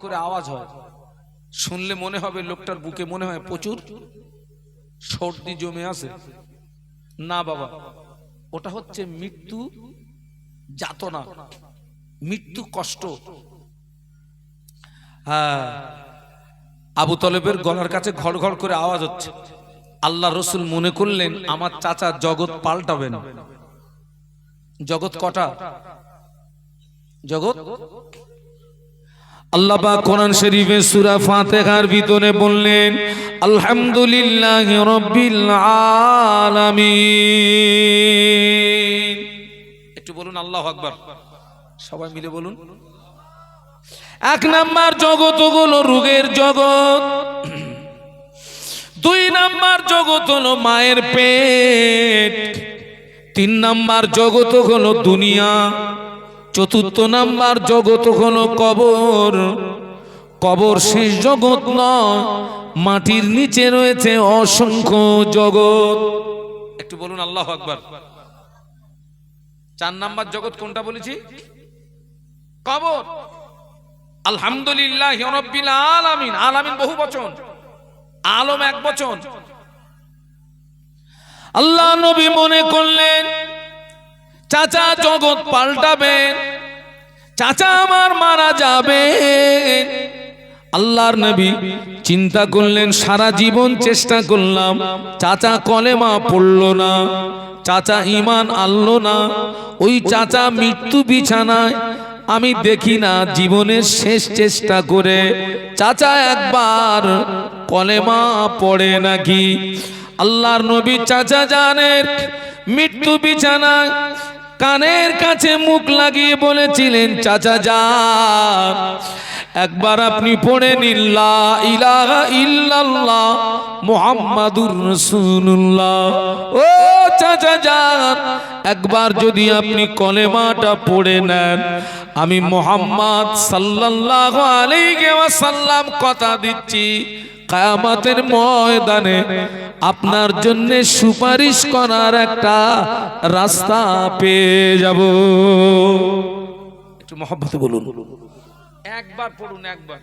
করে আওয়াজ হয়। শুনলে মনে হবে লোকটার বুকে মনে হয় প্রচুর সর্দি জমে আছে। না বাবা, ওটা হচ্ছে মৃত্যু যাতনা, মৃত্যু কষ্ট। হ্যাঁ আবু তলেবের গলার কাছে ঘর ঘর করে আওয়াজ হচ্ছে। আল্লাহ রসুল মনে করলেন, আমার চাচা জগৎ পাল্টাবেন। জগৎ কটা? জগৎ? আল্লাহ পাক কোরআন শরীফে সূরা ফাতিহার ভিতরে বললেন, আলহামদুলিল্লাহি রাব্বিল একটু বলুন, আল্লাহ আকবার। সবাই মিলে বলুন। এক নাম্বার জগৎ হলো রোগের জগৎ। দুই নাম্বার জগৎ হলো মায়ের পেট। তিন নাম্বার জগৎ হলো দুনিয়া। চতুর্থ নাম্বার জগৎ হলো কবর। কবর শেষ জগৎ নয় মাটির নিচে রয়েছে অসংখ্য জগৎ। একটু বলুন, আল্লাহ আকবার। চার নাম্বার জগৎ কোনটা বলেছি? কবর। আলহামদুলিল্লাহ আলামিন। আলামিন বহু বচন। আলম এক বচন। আল্লাহ নবী মনে করলেন চাচা জগৎ পাল্টাবেন, চাচা আমার মারা যাবে আল্লাহর নবী চিন্তা করলেন, সারা জীবন চেষ্টা করলাম, চাচা কলেমা পড়ল না, চাচা ইমান আনলো না, ওই চাচা মৃত্যু বিছানায় আমি দেখি না জীবনের শেষ চেষ্টা করে, চাচা একবার কলেমা পড়ে নাকি? আল্লাহর নবী চাচা জানের মৃত্যু বিছানায় কানের কাছে মুখ লাগিয়ে বলেছিলেন, চাচা যান, একবার আপনি পড়ে নিল্লা ইলাহা ইল্লাল্লাহ মুহাম্মাদুর রাসূলুল্লাহ। ও চাচা যান, একবার যদি আপনি কলেমাটা পড়ে নেন, আমি মোহাম্মদ সাল্লাল্লাহু আলাইহি ওয়াসাল্লাম কথা দিচ্ছি। কায়ামাতের ময়দানে আপনার জন্য সুপারিশ করার একটা রাস্তা পেয়ে যাব। একটু মহব্বতে বলুন। একবার পড়ুন একবার।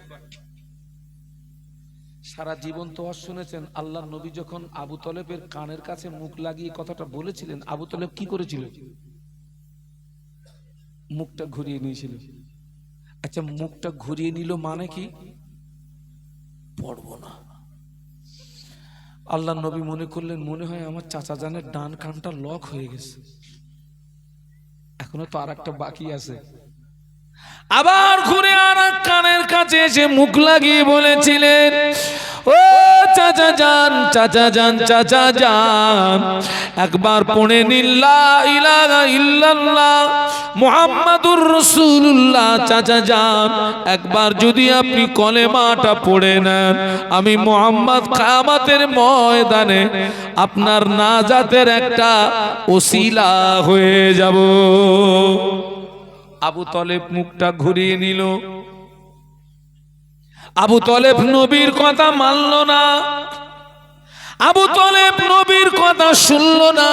সারা জীবন তো আর শুনেছেন আল্লাহ নবী যখন আবু তলেবের কানের কাছে মুখ লাগিয়ে কথাটা বলেছিলেন আবু তলেব কি করেছিল? মুখটা ঘুরিয়ে নিয়েছিল। আচ্ছা মুখটা ঘুরিয়ে নিল মানে কি? পড়ব না। আল্লাহ নবী মনে করলেন, মনে হয় আমার চাচা জানের ডান কানটা লক হয়ে গেছে। এখনও তো আর একটা বাকি আছে। আবার ঘুরে আর কানের কাছে এসে মুখ লাগিয়ে বলেছিলেন ও চাচা যান চাচা যান চাচা যান একবার পড়ে নিল্লা ইলাহা ইল্লাল্লাহ। মুহাম্মাদুর রাসূলুল্লাহ চাচা যান একবার যদি আপনি কলেমাটা পড়ে নেন, আমি মোহাম্মদ কিয়ামতের ময়দানে আপনার নাজাতের একটা ওসিলা হয়ে যাব। আবু তলেব মুখটা ঘুরিয়ে নিল। আবু তলেব নবীর কথা মানল না। আবু তলেব নবীর কথা শুনল না।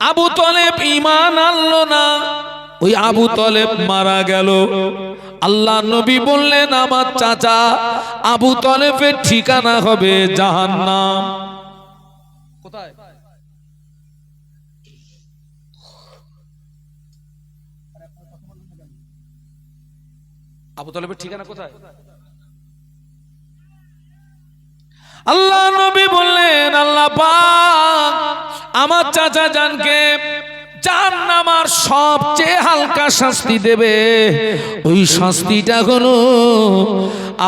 আবু তলেব ইমান আনলো না। ওই আবু তলেব মারা গেল। আল্লাহ নবী বললেন আমার চাচা আবু তলেবের ঠিকানা হবে জাহান্নাম। কোথায়? আবু তলেবের ঠিকানা কোথায়? আল্লাহ নবী বললেন, আল্লাহ পাক আমার চাচা জানকে জাহান্নামার সবচেয়ে হালকা শাস্তি দেবে। ওই শাস্তিটা হলো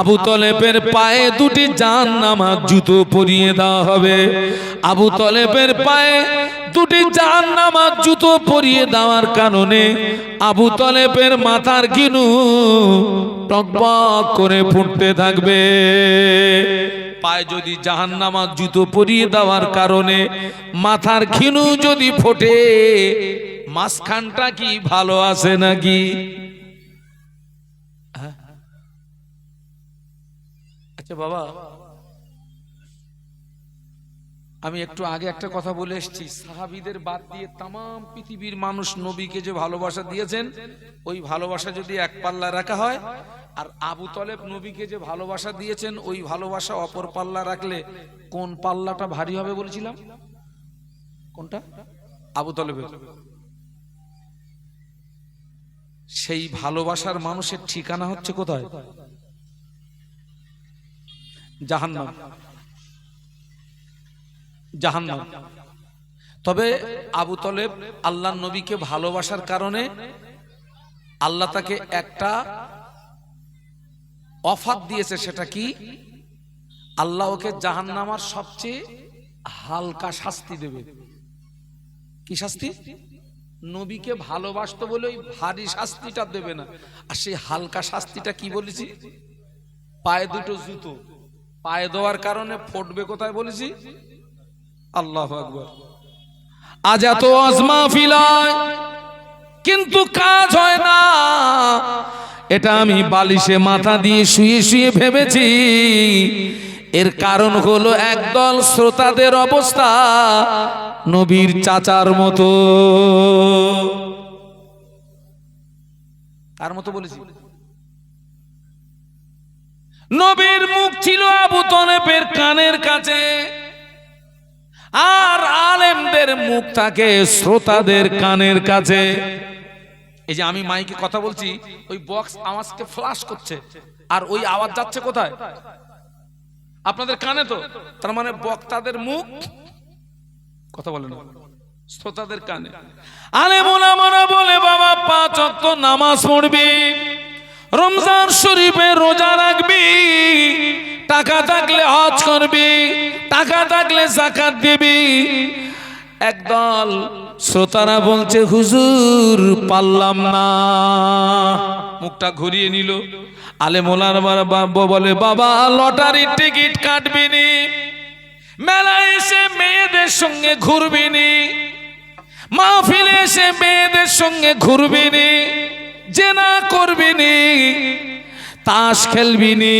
আবু তলেবের পায়ে দুটি জাহান্নামার জুতো পরিয়ে দেওয়া হবে। আবু তলেবের পায়ে দুটি জাহান্নামার জুতো পরিয়ে দেওয়ার কারণে আবু তলেবের মাথার কিনু টকবক করে ফুটতে থাকবে। পায়ে যদি জাহান্নামা জুতো পরিয়ে দেওয়ার কারণে মাথার খিনু যদি ফোটে, মাঝখানটা কি ভালো আছে নাকি হ্যাঁ? আচ্ছা বাবা আমি একটু আগে একটা কথা বলে এসেছি। সাহাবিদের বাদ দিয়ে তাম পৃথিবীর মানুষ নবীকে যে ভালোবাসা দিয়েছেন ওই ভালোবাসা যদি এক পাল্লা রাখা হয় আর আবু তলেব নবীকে যে ভালোবাসা দিয়েছেন ওই ভালোবাসা অপর পাল্লা রাখলে কোন পাল্লাটা ভারী হবে বলেছিলাম? কোনটা? আবু তলেবের। সেই ভালোবাসার মানুষের ঠিকানা হচ্ছে কোথায়? জাহান্নাম। জাহান্নাম। তবে আবু তলেব আল্লাহ নবীকে ভালোবাসার কারণে আল্লাহ তাকে একটা অফার দিয়েছে, সেটা কি? আল্লাহ ওকে জাহান্নামার সবচেয়ে হালকা শাস্তি দেবে। কি শাস্তি? নবীকে ভালোবাসতো বলে ওই ভারী শাস্তিটা দেবে না। আর সেই হালকা শাস্তিটা কি বলেছি? পায়ে দুটো জুতো। পায়ে দেওয়ার কারণে ফুটবে কোথায় বলেছি? আল্লাহ আকবর। আজ এত আজমা ফিলায় কিন্তু কাজ হয় না। এটা আমি বালিশে মাথা দিয়ে শুয়ে শুয়ে ভেবেছি। এর কারণ হলো একদল শ্রোতাদের অবস্থা নবীর চাচার মতো। কার মতো বলেছি? নবীর মুখ ছিল আবু তলেবের কানের কাছে। আর আলেমদের মুখ থাকে শ্রোতাদের কানের কাছে। এই যে আমি মাইকে কথা বলছি, ওই বক্স আওয়াজকে ফ্লাশ করছে, আর ওই আওয়াজ যাচ্ছে কোথায়? আপনাদের কানে তো, তার মানে বক্তাদের মুখ। কথা বলে না শ্রোতাদের কানে। আলে মোলামারা বলে, বাবা, পাঁচ অক্ত নামাজ পড়বি, রমজান শরীফে রোজা রাখবি টাকা থাকলে হজ করবি, টাকা থাকলে জাকাত দিবি। একদল শ্রোতারা বলছে, হুজুর, পারলাম না। মুখটা ঘুরিয়ে নিল। আলে মোলার বলে, বাবা, লটারির টিকিট কাটবিনি মেলায় এসে মেয়েদের সঙ্গে ঘুরবিনি মাহফিলে এসে মেয়েদের সঙ্গে ঘুরবিনি জেনা করবিনি তাস খেলবিনি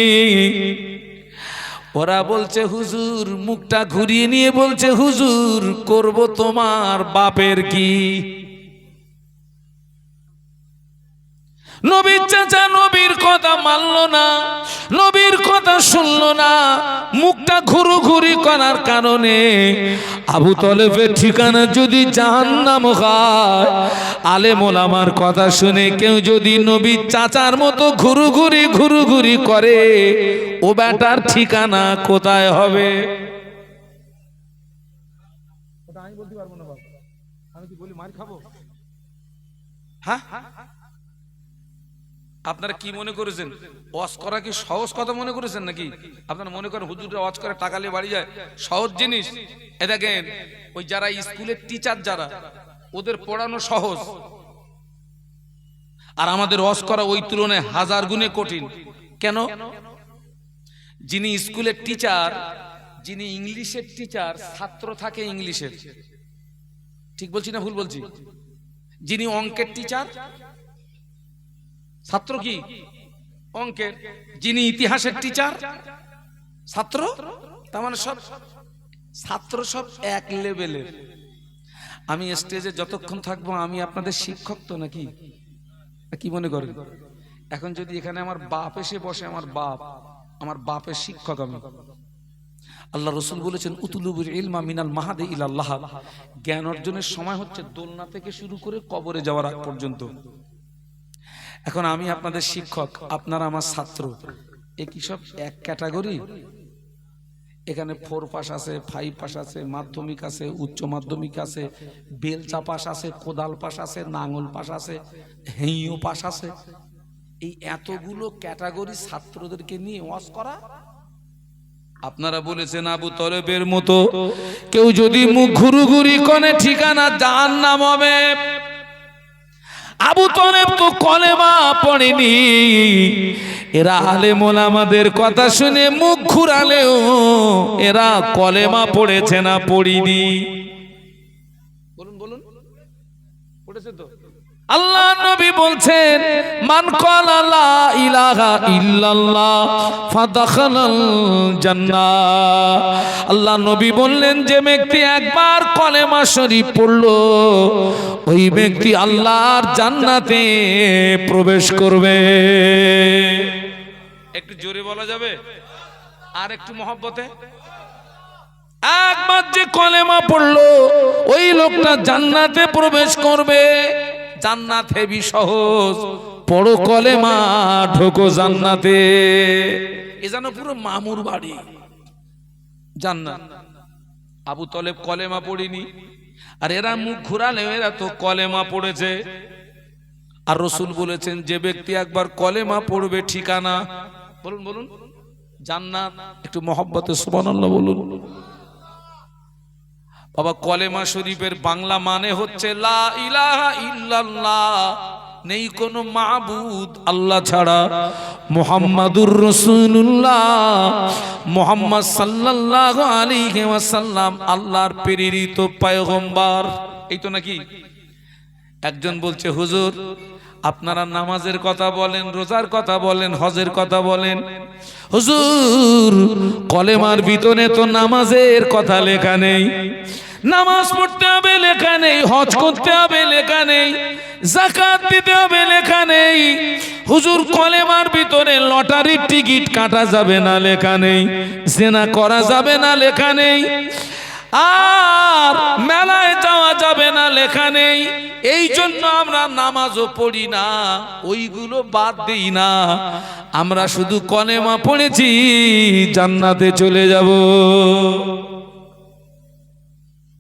ওরা বলছে হুজুর মুখটা ঘুরিয়ে নিয়ে বলছে হুজুর করব তোমার বাপের কি? নবীর চাচা নবীর কথা মানলো না নবীর কথা শুনলো না মুখটা ঘুরু ঘুরি করার কারণে আবু তলেফের ঠিকানা যদি জাহান্নাম হয় আলেম ওলামার কথা শুনে কেউ যদি নবীর চাচার মতো ঘুরু ঘুরি ঘুরু ঘুরি করে ও বেটার ঠিকানা কোথায় হবে? আমি বলতে পারব না আমি কি বলি মার খাব? হ্যাঁ? আপনারা কি মনে করেছেন? ওয়াজ করা কি সহজ কথা মনে করেছেন নাকি? আপনারা মনে করেন হুজুরে ওয়াজ করে টাকা নিয়ে বাড়ি যায়? সহজ জিনিস। এ দেখেন, ওই যারা স্কুলের টিচার যারা, ওদের পড়ানো সহজ। আর আমাদের ওয়াজ করা ওই তুলনায় হাজার গুণে কঠিন। কেন? যিনি স্কুলের টিচার যিনি ইংলিশের টিচার ছাত্র থাকে ইংলিশের। ঠিক বলছি না ভুল বলছি? যিনি অঙ্কের টিচার ছাত্র কি? অঙ্কের। যিনি ইতিহাসের টিচার ছাত্র? তার মানে সব ছাত্র সব এক লেভেলের আমি স্টেজে যতক্ষণ থাকব, আমি আপনাদের শিক্ষক তো নাকি? কি মনে করেন? এখন যদি এখানে আমার বাপ এসে বসে, আমার বাপ, আমার বাপের শিক্ষক আমি। আল্লাহ রসুল বলেছেন, উতুলুবুল ইলমা মিনাল মাহাদে ইলাল্লাহ জ্ঞান অর্জনের সময় হচ্ছে দোলনা থেকে শুরু করে কবরে যাওয়ার আগ পর্যন্ত। এখন আমি আপনাদের শিক্ষক, আপনারা আমার ছাত্র। এ কি সব এক ক্যাটাগরি? এখানে ফোর পাস আছে, ফাইভ পাস আছে, মাধ্যমিক আছে, উচ্চ মাধ্যমিক আছে, বেলচা পাস আছে, কোদাল পাস আছে, নাঙল পাস আছে, হেঁইও পাস আছে। এই এতগুলো ক্যাটাগরি ছাত্রদেরকে নিয়ে ওয়াজ করা? আপনারা বলেছেন আবু তলেবের মতো, কেউ যদি মুখ ঘুরু ঘুরি কনে, ঠিকানা জাহান নাম হবে। আবু তলেব তো কলেমা পড়েনি। এরা আলেমন আমাদের কথা শুনে মুখ ঘুরালেও এরা কলেমা পড়েছে না পড়িনি। বলুন বলুন। পড়েছে তো? আল্লাহ নবী বলছেন, মান লা ইলাহা ইল্লাল্লাহ, ফাদাখালাল জান্নাহ। আল্লাহ নবী বললেন, যে ব্যক্তি একবার কলেমা শরীফ পড়ল, ওই ব্যক্তি আল্লাহর জান্নাতে প্রবেশ করবে। একটু জোরে বলা যাবে? আর একটু মহব্বতে? একবার যে কলেমা পড়ল, ওই লোকটা জান্নাতে প্রবেশ করবে। জান্নাত হেবি সহজ পড়ো কলেমা ঢোকো জান্নাতে। এ যেন পুরো মামুর বাড়ি। জান্নাত। আবু তলেব কলেমা পড়িনি। আর এরা মুখ ঘুরালে এরা তো কলেমা পড়েছে। আর রসুল বলেছেন যে ব্যক্তি একবার কলেমা পড়বে ঠিকানা বলুন বলুন। জান্নাত একটু মহব্বতে সুবহানাল্লাহ বলুন। বাবা কলেমা শরীফের বাংলা মানে হচ্ছে লা ইলাহা ইল্লাল্লাহ। নেই কোনো মাবুদ আল্লাহ ছাড়া। মুহাম্মাদুর রাসূলুল্লাহ, মুহাম্মদ সাল্লাল্লাহু আলাইহি ওয়াসাল্লাম, আল্লাহর প্রেরিত পয়গম্বর। এই তো নাকি? একজন বলছে, হুজুর আপনারা নামাজের কথা বলেন, রোজার কথা বলেন, হজের কথা বলেন। হুজুর, কলেমার ভিতরে তো নামাজের কথা লেখা নেই। নামাজ পড়তে হবে লেখা নেই, হজ করতে হবে লেখা নেই জাকাত দিতে হবে লেখা নেই। হুজুর, কলেমার ভিতরে লটারির টিকিট কাটা যাবে না লেখা নেই, জেনা করা যাবে না লেখা নেই। আর মেলায় যাওয়া যাবে না, লেখা নেই। এই জন্য আমরা নামাজও পড়ি না, ওইগুলো বাদ দিই না। আমরা শুধু কলেমা পড়েছি, জান্নাতে চলে যাব।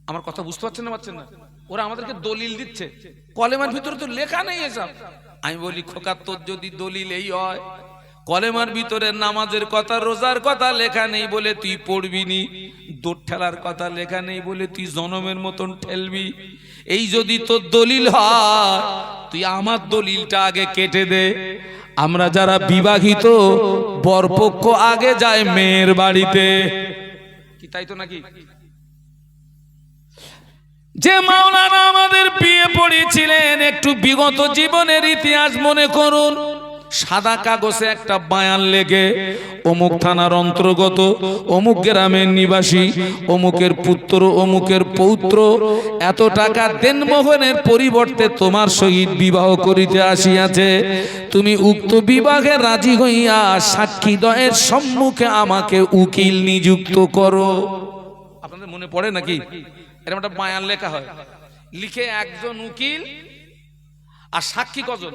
আমার কথা বুঝতে পারছেন না পারছেন না? ওরা আমাদেরকে দলিল দিচ্ছে। কলেমার ভিতরে তো লেখা নেই এসব। আমি বলি, খোকা, তোর যদি দলিল এই হয় কলেমার ভিতরে নামাজের কথা, রোজার কথা লেখা নেই বলে তুই পড়বি নি। দৌড় ঠেলার কথা লেখা নেই বলে তুই জনমের মতন ঠেলবি। এই যদি তোর দলিল হয়, তুই আমার দলিলটা আগে কেটে দে। আমরা যারা বিবাহিত, বরপক্ষ আগে যায় মেয়ের বাড়িতে। কি, তাই তো নাকি? যে মাওলানা আমাদের বিয়ে পড়িয়েছিলেন একটু বিগত জীবনের ইতিহাস মনে করুন। সাদা কাগজে একটা বায়ান লেগে অমুক থানার অন্তর্গত, অমুক গ্রামের নিবাসী, অমুকের পুত্র, অমুকের পৌত্র, এত টাকা দেনমোহনের পরিবর্তে তোমার সহিত বিবাহ করিতে আসিয়াছে। তুমি উক্ত বিবাহে রাজি হইয়া সাক্ষীদয়ের সম্মুখে আমাকে উকিল নিযুক্ত করো। আপনাদের মনে পড়ে নাকি? এরকম একটা বায়ান লেখা হয়। লিখে একজন উকিল আর সাক্ষী কজন?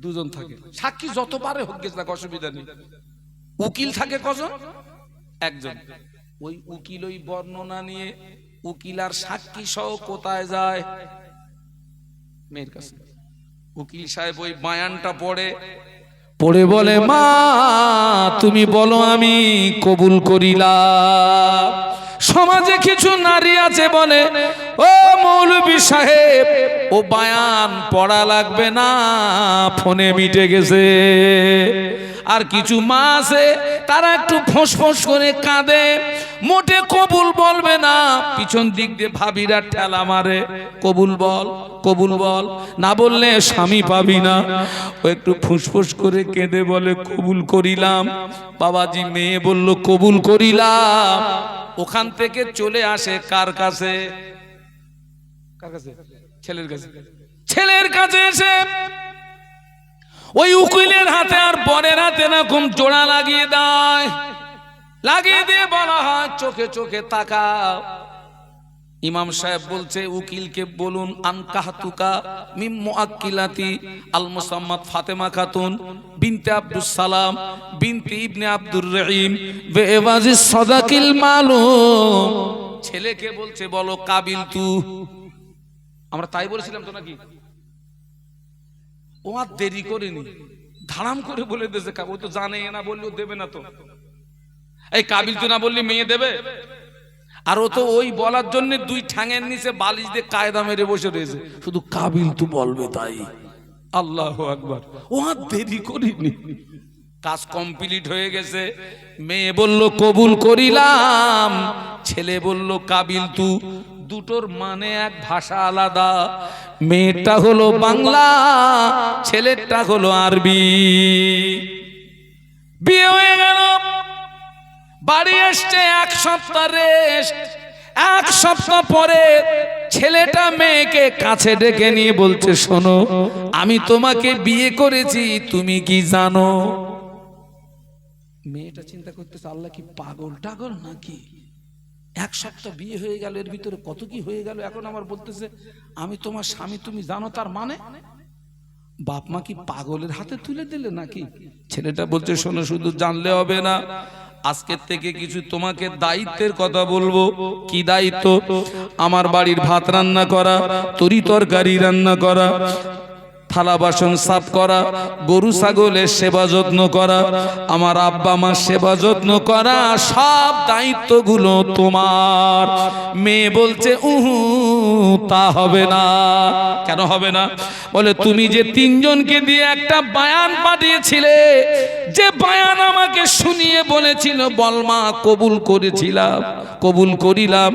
দুজন থাকে। সাক্ষী যতবারে হোক গেছে, তাকে অসুবিধা নেই। উকিল থাকে কজন? একজন। ওই উকিল ওই বর্ণনা নিয়ে উকিল আর সাক্ষী সহ কোথায় যায়? মেয়ের কাছে। উকিল সাহেব ওই বায়ানটা পড়ে। পড়ে বলে, মা, তুমি বলো আমি কবুল করিলাম সমাজে কিছু নারী আছে বলে, ও মৌলবী সাহেব, ও বায়ান পড়া লাগবে না, ফোনে মিটে গেছে। আর কিছু মা আছে, তারা একটু ফোঁস করে কাঁদে, মোটে কবুল বলবে না। পিছন দিক দিয়ে ভাবিরা ঠেলা মারে, কবুল বল কবুল বল। না বললে স্বামী পাবি না। ও একটু ফুসফুস করে কেঁদে বলে, কবুল করিলাম। বাবাজি মেয়ে বলল, কবুল করিলাম। ওখান থেকে চলে আসে কার কাছে? কার কাছে? ছেলের কাছে। ছেলের কাছে এসে ওই উকিলের হাতে আর বরের হাতে এরকম জোড়া লাগিয়ে দেয়। লাগিয়ে দিয়ে বলা হয় চোখে চোখে তাকাও। ইমাম সাহেব বলছে, উকিলকে বলুন, আনকাহাতুকা ফাতেমা খাতুন বিনতে ইবনে আব্দুর রহিম ছেলেকে বলছে, বলো, কাবিল তু। আমরা তাই বলেছিলাম তো নাকি? ও আর দেরি করেনি। ধারাম করে বলে দিয়েছে, ও তো জানে না বললেও দেবে না তো। এই কাবিল তু না বললি মেয়ে দেবে? আর ও তো ওই বলার জন্য দুই ঠ্যাঙের নিচে বালিশ দিয়ে কায়দা মেরে বসে রয়েছে। শুধু কাবিল তু বলবে তাই। আল্লাহ আকবার। ও আর দেরি করিনি। কাজ কমপ্লিট হয়ে গেছে। মেয়ে বলল, কবুল করিলাম। ছেলে বলল, কাবিল তু, দুটোর মানে এক ভাষা আলাদা। মেয়েটা হলো বাংলা ছেলেটা হলো আরবি। বিয়ে হয়ে গেল। বাড়ি এসছে এক সপ্তাহ রেস্ট এক সপ্তাহ পরে ছেলেটা মেয়েকে কাছে ডেকে নিয়ে বলছে, শোনো, আমি তোমাকে বিয়ে করেছি, তুমি কি জানো? মেয়েটা চিন্তা করতেছে, আল্লাহ কি পাগল টাগল নাকি? এক সপ্তাহ বিয়ে হয়ে গেল, এর ভিতরে কত কি হয়ে গেল, এখন আমার বলতেছে, আমি তোমার স্বামী, তুমি জানো তার মানে? বাপ মা কি পাগলের হাতে তুলে দিলে নাকি? ছেলেটা বলছে, শোনো, শুধু জানলে হবে না। আজকের থেকে কিছু তোমাকে দায়িত্বের কথা বলব। কি দায়িত্ব? আমার বাড়ির ভাত রান্না করা, তরি তরকারি রান্না করা থালা বাসন সাফ করা, গরু ছাগলের সেবা যত্ন করা, আমার আব্বা মার সেবা যত্ন করা, সব দায়িত্বগুলো তোমার। মেয়ে বলছে, উহু, তা হবে না। কেন হবে না? বলে, তুমি যে তিনজনকে দিয়ে একটা বায়ান পাঠিয়েছিলে যে বায়ান আমাকে শুনিয়ে বলেছিল বলমা কবুল করেছিলাম, কবুল করিলাম।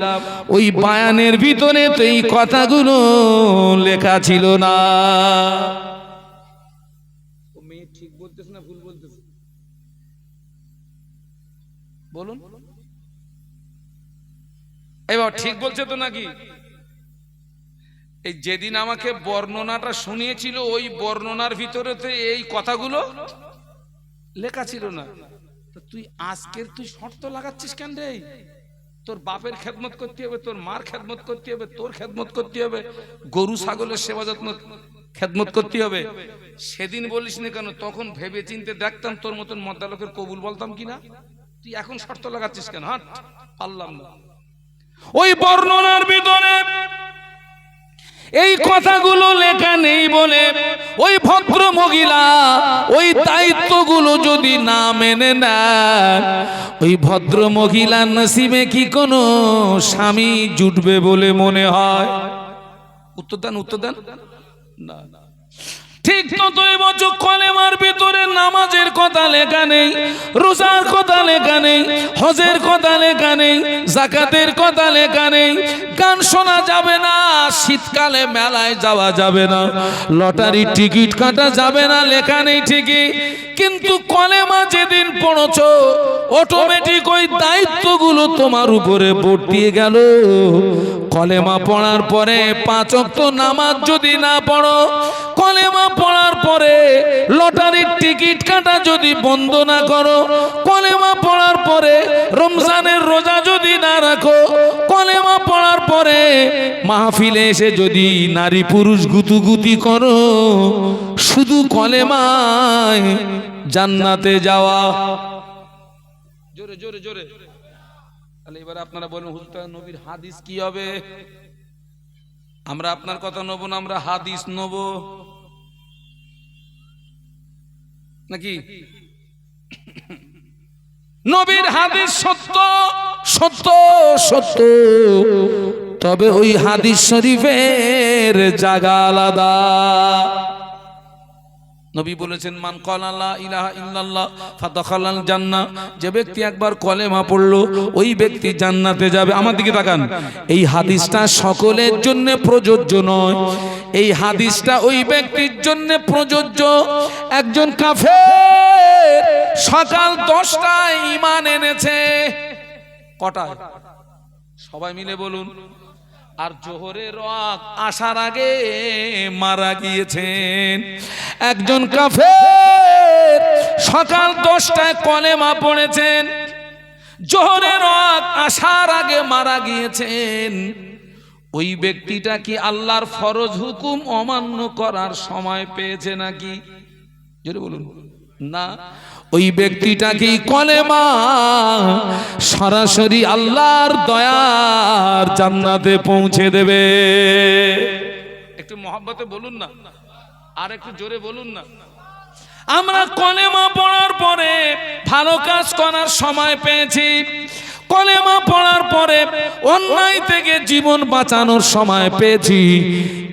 ওই বায়ানের ভিতরে তো এই কথাগুলো লেখা ছিল না। বলুন। এবার ঠিক বলছে তো নাকি? এই যেদিন আমাকে বর্ণনাটা শুনিয়েছিল, ওই বর্ণনার ভিতরেতে এই কথাগুলো লেখা ছিল না। তুই আজকের তুই শর্ত লাগাচ্ছিস কেন রে? তোর বাপের খেদমত করতে হবে, তোর মার খেদমত করতে হবে, তোর খেদমত করতে হবে, গরু ছাগলের সেবা যত্ন খেদমত করতে হবে। সেদিন বলিস না কেন? তখন ভেবে চিনতে দেখতাম তোর মতন মদ্দালকের কবুল বলতাম কিনা? তুই এখন শর্ত লাগাচ্ছিস কেন? হাট। পারলাম না ওই বর্ণনার ভিতরে এই কথাগুলো লেখা নেই বলে ওই ভদ্র মহিলা ওই দায়িত্বগুলো যদি না মেনে নেন, ওই ভদ্র মহিলার নসিবে কি কোনো স্বামী জুটবে বলে মনে হয়? উত্তর দেন উত্তর দেন। না না। ঠিক ততই বছর কলেমার ভিতরে নামাজের কথা লেখা নেই, রোজার কথা লেখা নেই, হজের কথা লেখা নেই, জাকাতের কথা লেখা নেই। গান শোনা যাবে না, শীতকালে মেলায় যাওয়া যাবে না লটারির টিকিট কাটা যাবে না, লেখা নেই ঠিকই। কিন্তু কলেমা যেদিন পড়ছ অটোমেটিক ওই দায়িত্বগুলো তোমার উপরে বর্তিয়ে গেল। কলেমা পড়ার পরে পাঁচ অক্ত নামাজ যদি না পড়ো কলেমা পড়ার পরে লটারির টিকিট কাটা যদি বন্ধ না করো, কলেমা পড়ার পরে রমজানের রোজা যদি না রাখো, কলেমা পড়ার পরে মাহফিলে এসে যদি নারী পুরুষ গুতুগুতি করো, শুধু কলেমায় জান্নাতে যাওয়া। জোরে জোরে জোরে। তাহলে এবার আপনারা বলুন হুজুর নবীর হাদিস কি হবে? আমরা আপনার কথা নেব না, আমরা হাদিস নেব। নাকি? নবীর হাদিস সত্য সত্য সত্য। তবে ওই হাদিস শরীফের জায়গা আলাদা। নবী বলেছেন, মান কলাল্লা ইলাহা ইল্লাল্লাহ, ফাদাখালাল জান্নাহ। যে ব্যক্তি একবার কলেমা পড়ল, ওই ব্যক্তি জান্নাতে যাবে। আমার দিকে তাকান। এই হাদিসটা সকলের জন্য প্রযোজ্য নয়। এই হাদিসটা ওই ব্যক্তির জন্য প্রযোজ্য। একজন কাফের সকাল দশটায় ইমান এনেছে। কটায়? সবাই মিলে বলুন। আর জোহরের রক আসার আগে মারা গিয়েছেন। একজন কাফের সকাল দশটায় কলেমা পড়েছেন। জোহরের রক আসার আগে মারা গিয়েছেন। ওই ব্যক্তিটা কি আল্লাহর ফরজ হুকুম অমান্য করার সময় পেয়েছে নাকি? বলুন। না, ওই ব্যক্তিটা কি কলেমা? সরাসরি আল্লাহর দয়ার জান্নাতে পৌঁছে দেবে। একটু মহাব্বতে বলুন না। আর একটু জোরে বলুন না। আমরা কলেমা পড়ার পরে ভালো কাজ করার সময় পেয়েছি। কলেমা পড়ার পরে অন্যায় থেকে জীবন বাঁচানোর সময় পেয়েছি।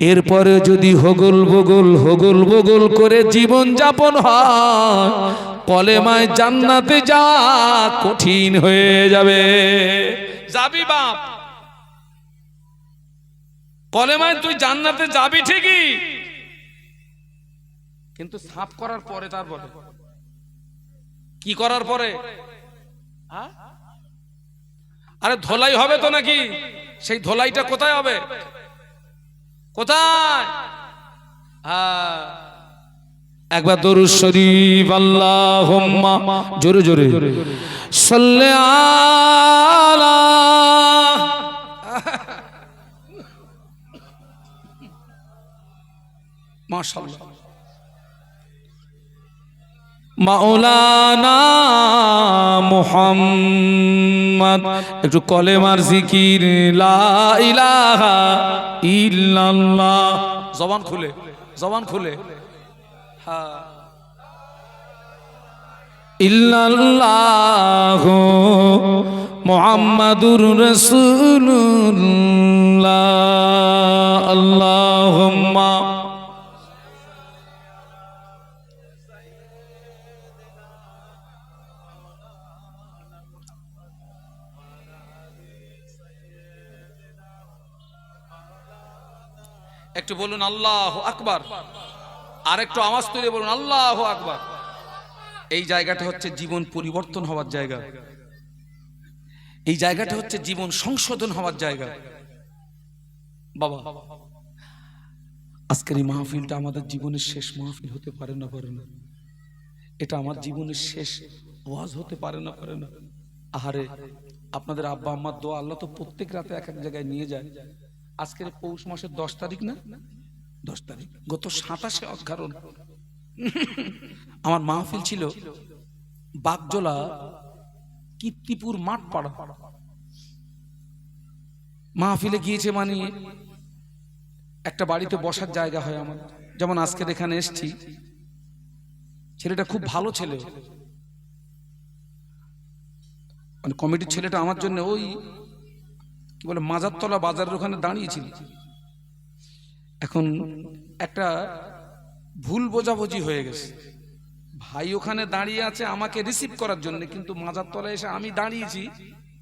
এরপরে যদি হগল বগল হগল বগল করে জীবন যাপন হয়, কলেমায় জান্নাতে যা কঠিন হয়ে যাবে। যাবি বাপ? কলেমায় তুই জান্নাতে যাবি ঠিকই। কিন্তু সাফ করার পরে তারপরে কি করার পরে? হ্যাঁ? আরে ধোলাই হবে তো নাকি? সেই ধোলাইটা কোথায় হবে? কোথায়? হ্যাঁ। একবার জোরে জোরে। আলা। মাওলানা মুহাম্মদ। একটু কলেমার জিকির, লা ইলাহা ইল্লাল্লাহ। জবান খুলে জবান খুলে। হ্যাঁ ইল্লাল্লাহ মুহাম্মাদুর রাসূলুল্লাহ। আল্লাহ আকবার। আর একটু আওয়াজ তুলে বলুন, আল্লাহ আকবার। এই জায়গাটা হচ্ছে জীবন পরিবর্তন হওয়ার জায়গা। এই জায়গাটা হচ্ছে জীবন সংশোধন হওয়ার জায়গা। বাবা, আজকের এই মাহফিলটা আমাদের জীবনের শেষ মাহফিল হতে পারে না পারে না। এটা আমার জীবনের শেষ ওয়াজ হতে পারে না পারে না। আহারে, আপনাদের আব্বা আম্মার দোয়া আল্লাহ তো প্রত্যেক রাতে এক এক জায়গায় নিয়ে যায়। আজকের পৌষ মাসের দশ তারিখ না? দশ তারিখ, গত সাতাশে অজ্ঞারণ আমার মাহফিল ছিল বাগজোলা কীর্তিপুর মাঠ পাড়া মাহফিলে গিয়েছে মানে একটা বাড়িতে বসার জায়গা হয় আমার। যেমন আজকের এখানে এসছি, ছেলেটা খুব ভালো ছেলে। মানে কমিটির ছেলেটা আমার জন্য ওই কি বলে মাজারতলা বাজারের ওখানে দাঁড়িয়েছিল। এখন একটা ভুল বোঝাবুঝি হয়ে গেছে। ভাই ওখানে দাঁড়িয়ে আছে আমাকে রিসিভ করার জন্য কিন্তু মাজার তলায় এসে আমি দাঁড়িয়েছি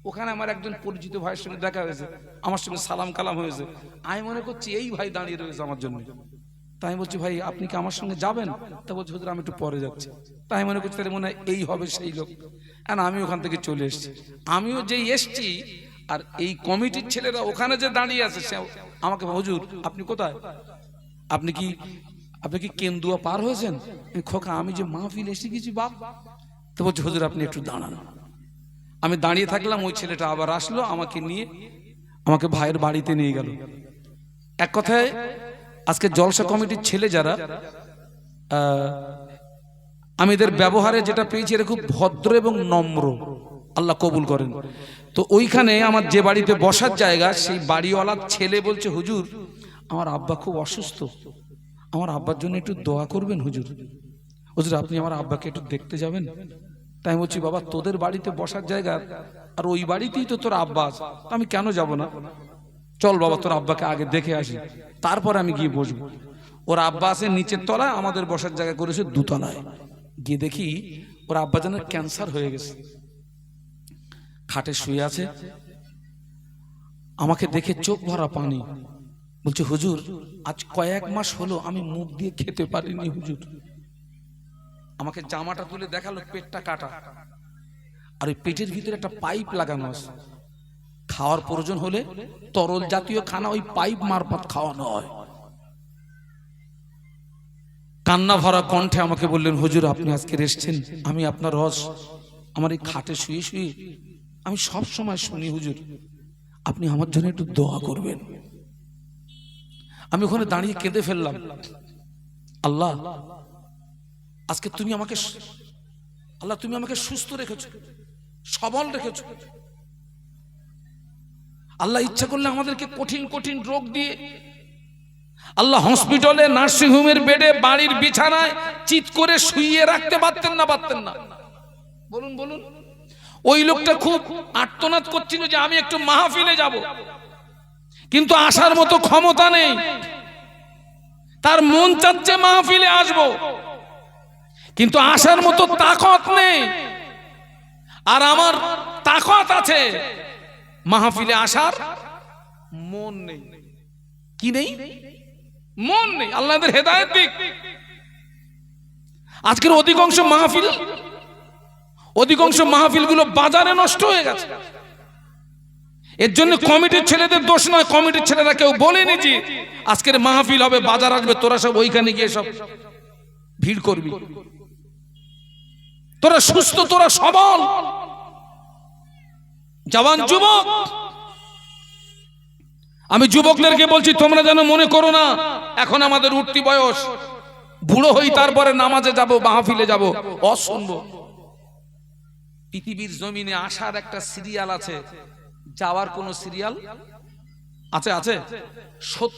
ওখানে আমার একজন পরিচিত ভাইয়ের সঙ্গে দেখা হয়েছে আমার সঙ্গে সালাম কালাম হয়েছে। আমি মনে করছি এই ভাই দাঁড়িয়ে রয়েছে আমার জন্য। তাই বলছি ভাই আপনি কি আমার সঙ্গে যাবেন? তা বলছি হুজুর আমি একটু পরে যাচ্ছি। তাই মনে করছি তাহলে মনে হয় এই হবে সেই লোক। আর আমি ওখান থেকে চলে এসেছি। আমিও যেই এসছি আর এই কমিটির ছেলেরা ওখানে যে দাঁড়িয়ে আছে সে আমাকে হুজুর, আপনি কোথায়? আপনি কি আপনি কি কেন্দুয়া পার হয়েছেন? খোকা, আমি যে মাহফিল এসে গেছি বাপ। তো বলছি, হুজুর, আপনি একটু দাঁড়ান। আমি দাঁড়িয়ে থাকলাম, ওই ছেলেটা আবার আসলো আমাকে নিয়ে, আমাকে ভাইয়ের বাড়িতে নিয়ে গেল। এক কথায়, আজকে জলসা কমিটির ছেলে যারা আমি এদের ব্যবহারে যেটা পেয়েছি এটা খুব ভদ্র এবং নম্র। আল্লাহ কবুল করেন। তো ওইখানে আমার যে বাড়িতে বসার জায়গা, সেই বাড়িওয়ালার ছেলে বলছে, হুজুর, আমার আব্বা খুব অসুস্থ। আমার আব্বার জন্য একটু দোয়া করবেন, হুজুর। হুজুর, আপনি আমার আব্বাকে একটু দেখতে যাবেন? তাই বলছি, বাবা, তোদের বাড়িতে বসার জায়গা, আর ওই বাড়িতেই তো তোর আব্বা আছে। আমি কেন যাব না? চল বাবা, তোর আব্বাকে আগে দেখে আসি। তারপর আমি গিয়ে বসবো। ওর আব্বা আছে নিচের তলায়, আমাদের বসার জায়গা করেছে দুতলায়। গিয়ে দেখি, ওর আব্বা যেন ক্যান্সার হয়ে গেছে। খাটে শুয়ে আছে। আমাকে দেখে চোখ ভরা পানি। বলছে হুজুর আজ কয়েক মাস হলো আমি মুখ দিয়ে খেতে পারিনি হুজুর। আমাকে জামাটা তুলে দেখাল পেটটা কাটা। আর ওই পেটের ভিতরে একটা পাইপ লাগানো আছে। খাওয়ার প্রয়োজন হলে তরল জাতীয় খানা ওই পাইপ মারফত খাওয়ানো হয়। কান্না ভরা কণ্ঠে আমাকে বললেন হুজুর আপনি আজকে এসছেন আমি আপনার রস। আমার এই খাটে শুয়ে শুয়ে আমি সব সময় শুনি, হুজুর। আপনি আমার জন্য একটু দোয়া করবেন। আমি ওখানে দাঁড়িয়ে কেঁদে ফেললাম। আল্লাহ, আজকে তুমি আমাকে আল্লাহ, তুমি আমাকে সুস্থ রেখেছো, সবল রেখেছ। আল্লাহ ইচ্ছা করলে আমাদেরকে কঠিন কঠিন রোগ দিয়ে, আল্লাহ হসপিটালে, নার্সিং হোমের বেডে, বাড়ির বিছানায় চিৎ করে শুইয়ে রাখতে পারতেন না পারতেন না। বলুন বলুন। ওই লোকটা খুব আর্তনাদ করছিল যে আমি একটু মাহফিলে যাব। কিন্তু আসার মতো ক্ষমতা নেই। তার মন চাচ্ছে মাহফিলে আসব। কিন্তু আসার মতো তাকত নেই। আর আমার তাকত আছে। মাহফিলে আসার মন নেই। কি নেই? মন নেই। আল্লাহদের হেদায়েত দিক। আজকের অধিকাংশ মাহফিল অধিকাংশ মাহফিলগুলো বাজারে নষ্ট হয়ে গেছে। এর জন্য কমিটির ছেলেদের দোষ নয়, কমিটির ছেলেরা কেউ বলেনি যে আজকের মাহফিল হবে, বাজার আসবে, তোরা সব ওইখানে গিয়ে সব ভিড় করবি। তোরা সুস্থ, তোরা সবল। জওয়ান যুবক। আমি যুবকদেরকে বলছি, তোমরা যেন মনে করো না, এখন আমাদের উঠতি বয়স। বুড়ো হই তারপরে নামাজে যাব, মাহফিলে যাব অশুনবো পৃথিবীর জমিনে আসার একটা সিরিয়াল আছে। যাওয়ার কোন সিরিয়াল? আছে আছে? সত্য